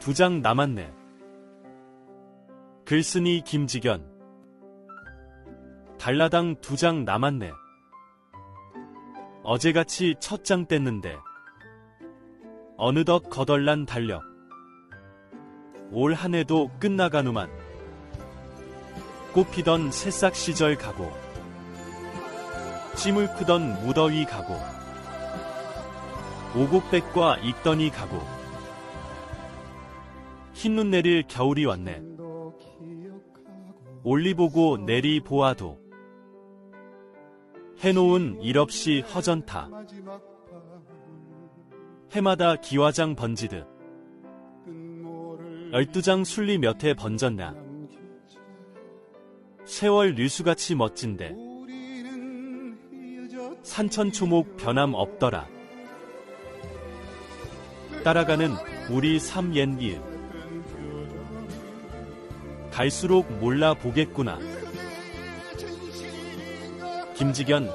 두 장 남았네. 글쓴이 김지견. 달라당 두 장 남았네. 어제같이 첫 장 뗐는데. 어느덧 거덜난 달력. 올 한 해도 끝나가누만. 꽃피던 새싹 시절 가고. 찜을 크던 무더위 가고. 오곡백과 익더니 가고. 흰눈 내릴 겨울이 왔네. 올리 보고 내리 보아도. 해놓은 일 없이 허전타. 해마다 기와장 번지듯. 열두 장 순리 몇 해 번졌나. 세월 뉴스같이 멋진데. 산천 초목 변함 없더라. 따라가는 우리 삶 옛일. 갈수록 몰라 보겠구나. 김지견